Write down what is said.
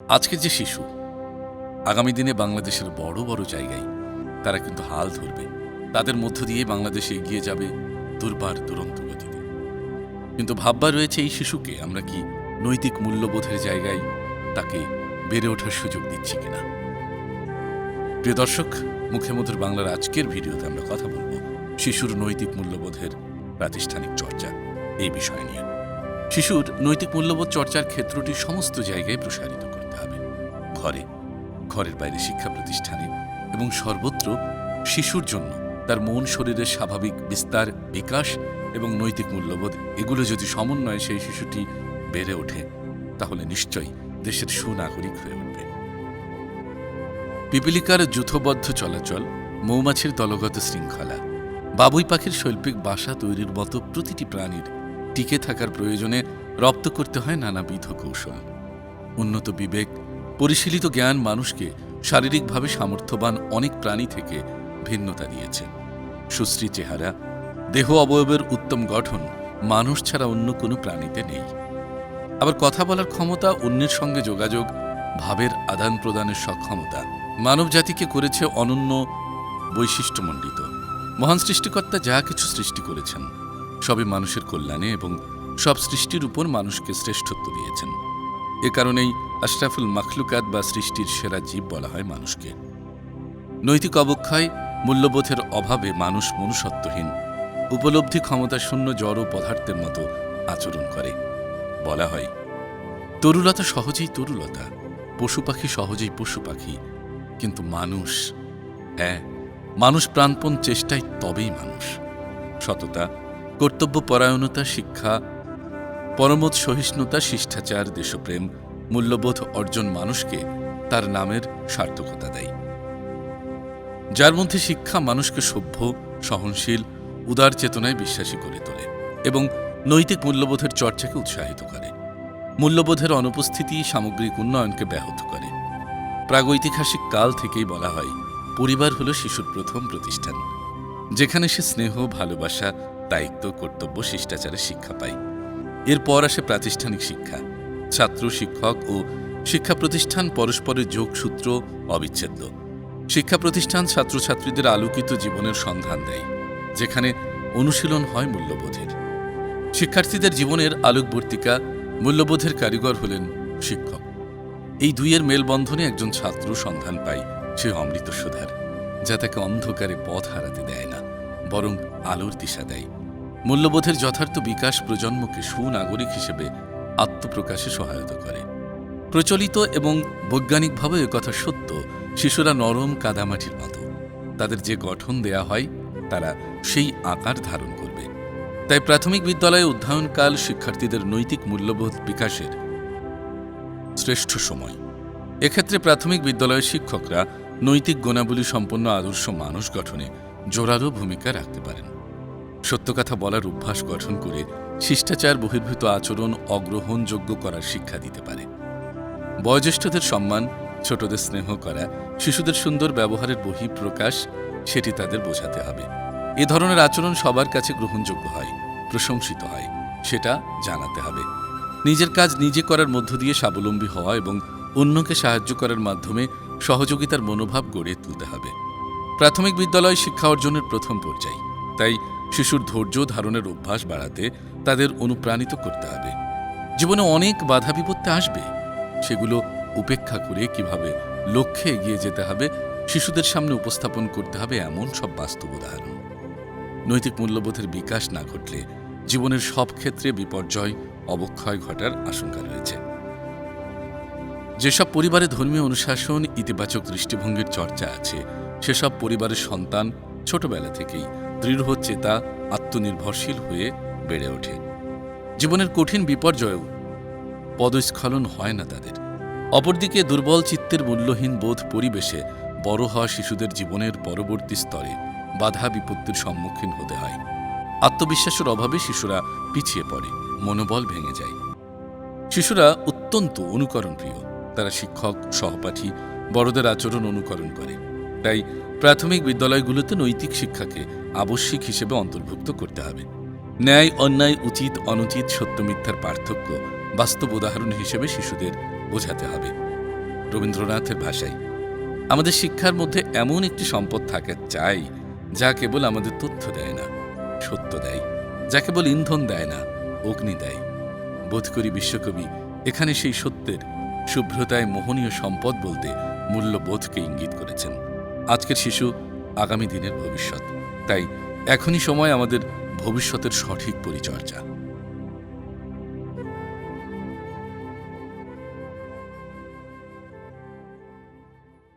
আজকের যে শিশু, আগামী দিনে বাংলাদেশের বড় বড় জায়গায় তারা কিন্তু হাল ধরবে। তাদের মধ্য দিয়ে বাংলাদেশ এগিয়ে যাবে দুর্বার দুরন্ত গতিতে। কিন্তু ভাববার রয়েছে এই শিশুকে আমরা কি নৈতিক মূল্যবোধের জায়গায় তাকে বেড়ে ওঠার সুযোগ দিচ্ছি কিনা? প্রিয় দর্শক, মুখে মধুর বাংলার আজকের ভিডিওতে আমরা কথা বলব শিশুর নৈতিক মূল্যবোধের প্রাতিষ্ঠানিক চর্চা এই বিষয় নিয়ে। শিশুর নৈতিক মূল্যবোধ চর্চার ক্ষেত্রটি সমস্ত জায়গায় প্রসারিত। ঘরে ঘরের বাইরে শিক্ষা প্রতিষ্ঠানে এবং সর্বত্র শিশুর জন্য তার মন শরীরের স্বাভাবিক বিস্তার, বিকাশ এবং নৈতিক মূল্যবোধ, এগুলো যদি সমন্বয়ে সেই শিশুটি বেড়ে ওঠে, তাহলে নিশ্চয়ই দেশের সুনাগরিক হয়ে উঠবে। পিপিলিকার যুথবদ্ধ চলাচল, মৌমাছির দলগত শৃঙ্খলা, বাবুই পাখির শৈল্পিক বাসা তৈরির মতো প্রতিটি প্রাণীর টিকে থাকার প্রয়োজনে রপ্ত করতে হয় নানাবিধ কৌশল। উন্নত বিবেক পরিশীলিত জ্ঞান মানুষকে শারীরিকভাবে সামর্থ্যবান অনেক প্রাণী থেকে ভিন্নতা দিয়েছে। সুশ্রী চেহারা, দেহ অবয়বের উত্তম গঠন মানুষ ছাড়া অন্য কোনো প্রাণীতে নেই। আবার কথা বলার ক্ষমতা, অন্যের সঙ্গে যোগাযোগ, ভাবের আদান প্রদানের সক্ষমতা মানব জাতিকে করেছে অনন্য বৈশিষ্ট্যমণ্ডিত। মহান সৃষ্টিকর্তা যা কিছু সৃষ্টি করেছেন, সবই মানুষের কল্যাণে এবং সব সৃষ্টির উপর মানুষকে শ্রেষ্ঠত্ব দিয়েছেন। এ কারণেই আশরাফুল মাখলুকাত বা সৃষ্টির সেরা জীব বলা হয় মানুষকে। নৈতিক অবক্ষয়, মূল্যবোধের অভাবে মানুষ মনুষ্যত্বহীন, উপলব্ধি ক্ষমতা শূন্য জড় পদার্থের মতো আচরণ করে, বলা হয়। তরুলতা সহজেই তরুলতা, পশু পাখি সহজেই পশু পাখি, কিন্তু মানুষ হ্যাঁ মানুষ প্রাণপণ চেষ্টায় তবেই মানুষ। সততা, কর্তব্যপরায়ণতা, শিক্ষা পরমত সহিষ্ণুতা শিষ্টাচার দেশপ্রেম মূল্যবোধ অর্জন মানুষকে তার নামের সার্থকতা দেয়। যার মধ্যে শিক্ষা মানুষকে সভ্য, সহনশীল, উদার চেতনায় বিশ্বাসী করে তোলে এবং নৈতিক মূল্যবোধের চর্চাকে উৎসাহিত করে। মূল্যবোধের অনুপস্থিতি সামগ্রিক উন্নয়নকে ব্যাহত করে। প্রাগৈতিহাসিক কাল থেকেই বলা হয়, পরিবার হল শিশুর প্রথম প্রতিষ্ঠান। যেখানে সে স্নেহ, ভালোবাসা, দায়িত্ব, কর্তব্য, শিষ্টাচারের শিক্ষা পায়। এরপর আসে প্রাতিষ্ঠানিক শিক্ষা। ছাত্র, শিক্ষক ও শিক্ষা প্রতিষ্ঠান পরস্পরের যোগসূত্র অবিচ্ছেদ্য। শিক্ষা প্রতিষ্ঠান ছাত্রছাত্রীদের আলোকিত জীবনের সন্ধান দেয়, যেখানে অনুশীলন হয় মূল্যবোধের। শিক্ষার্থীদের জীবনের আলোকবর্তিকা মূল্যবোধের কারিগর হলেন শিক্ষক। এই দুইয়ের মেলবন্ধনে একজন ছাত্র সন্ধান পায় সে অমৃত সুধার যা তাকে অন্ধকারে পথ হারাতে দেয় না, বরং আলোর দিশা দেয়। মূল্যবোধের যথার্থ বিকাশ প্রজন্মকে সুনাগরিক হিসেবে আত্মপ্রকাশে সহায়তা করে। প্রচলিত এবং বৈজ্ঞানিকভাবে কথা সত্য, শিশুরা নরম কাদামাটির মতো। তাদের যে গঠন দেয়া হয়, তারা সেই আকার ধারণ করবে। তাই প্রাথমিক বিদ্যালয়ে অধ্যয়নকাল শিক্ষার্থীদের নৈতিক মূল্যবোধ বিকাশের শ্রেষ্ঠ সময়। এক্ষেত্রে প্রাথমিক বিদ্যালয়ের শিক্ষকরা নৈতিক গুণাবলী সম্পন্ন আদর্শ মানুষ গঠনে জোরালো ভূমিকা রাখতে পারেন। সত্য কথা বলার অভ্যাস গঠন করে শিষ্টাচার বহির্ভূত আচরণ অগ্রহণযোগ্য করার শিক্ষা দিতে পারে। বয়োজ্যেষ্ঠদের সম্মান, ছোটদের স্নেহ করা, শিশুদের সুন্দর ব্যবহারের বহিঃপ্রকাশ, সেটি তাদের বোঝাতে হবে। এ ধরনের আচরণ সবার কাছে গ্রহণযোগ্য হয়, প্রশংসিত হয়, সেটা জানাতে হবে। নিজের কাজ নিজে করার মধ্য দিয়ে স্বাবলম্বী হওয়া এবং অন্যকে সাহায্য করার মাধ্যমে সহযোগিতার মনোভাব গড়ে তুলতে হবে। প্রাথমিক বিদ্যালয় শিক্ষা অর্জনের প্রথম পর্যায়, তাই শিশুর ধৈর্য ধারণের অভ্যাস বাড়াতে তাদের অনুপ্রাণিত করতে হবে। জীবনে অনেক বাধা বিপত্তি আসবে। সেগুলো উপেক্ষা করে কীভাবে লক্ষ্যে এগিয়ে যেতে হবে, শিশুদের সামনে উপস্থাপন করতে হবে এমন সব বাস্তব উদাহরণ। নৈতিক মূল্যবোধের বিকাশ না ঘটলে জীবনের সব ক্ষেত্রে বিপর্যয়, অবক্ষয় ঘটার আশঙ্কা রয়েছে। যেসব পরিবারে ধর্মীয় অনুশাসন, ইতিবাচক দৃষ্টিভঙ্গির চর্চা আছে, সেসব পরিবারের সন্তান ছোটবেলা থেকেই দৃঢ় চেতা আত্মনির্ভরশীল হয়ে বেড়ে ওঠে। জীবনের কঠিন বিপর্যয়েও পদস্খলন হয় না তাদের। অপরদিকে দুর্বল চিত্তের মূল্যহীন বোধ পরিবেশে বড় হওয়া শিশুদের জীবনের পরবর্তী স্তরে বাধা বিপত্তির সম্মুখীন হতে হয়। আত্মবিশ্বাসের অভাবে শিশুরা পিছিয়ে পড়ে, মনোবল ভেঙে যায়। শিশুরা অত্যন্ত অনুকরণ প্রিয় তারা শিক্ষক, সহপাঠী, বড়দের আচরণ অনুকরণ করে। তাই প্রাথমিক বিদ্যালয়গুলোতে নৈতিক শিক্ষাকে আবশ্যিক হিসেবে অন্তর্ভুক্ত করতে হবে। ন্যায়, অন্যায়, উচিত, অনুচিত, সত্য, মিথ্যার পার্থক্য বাস্তব উদাহরণ হিসেবে শিশুদের বোঝাতে হবে। রবীন্দ্রনাথের ভাষায়, আমাদের শিক্ষার মধ্যে এমন একটি সম্পদ থাকা চাই, যা কেবল আমাদের তথ্য দেয় না, সত্য দেয়, যা কেবল ইন্ধন দেয় না, অগ্নি দেয়। বোধ করি বিশ্বকবি এখানে সেই সত্যের শুভ্রতায় মোহনীয় সম্পদ বলতে মূল্যবোধকে ইঙ্গিত করেছেন। আজকের শিশু আগামী দিনের ভবিষ্যৎ। তাই এখনই সময় আমাদের ভবিষ্যতের সঠিক পরিচর্যা।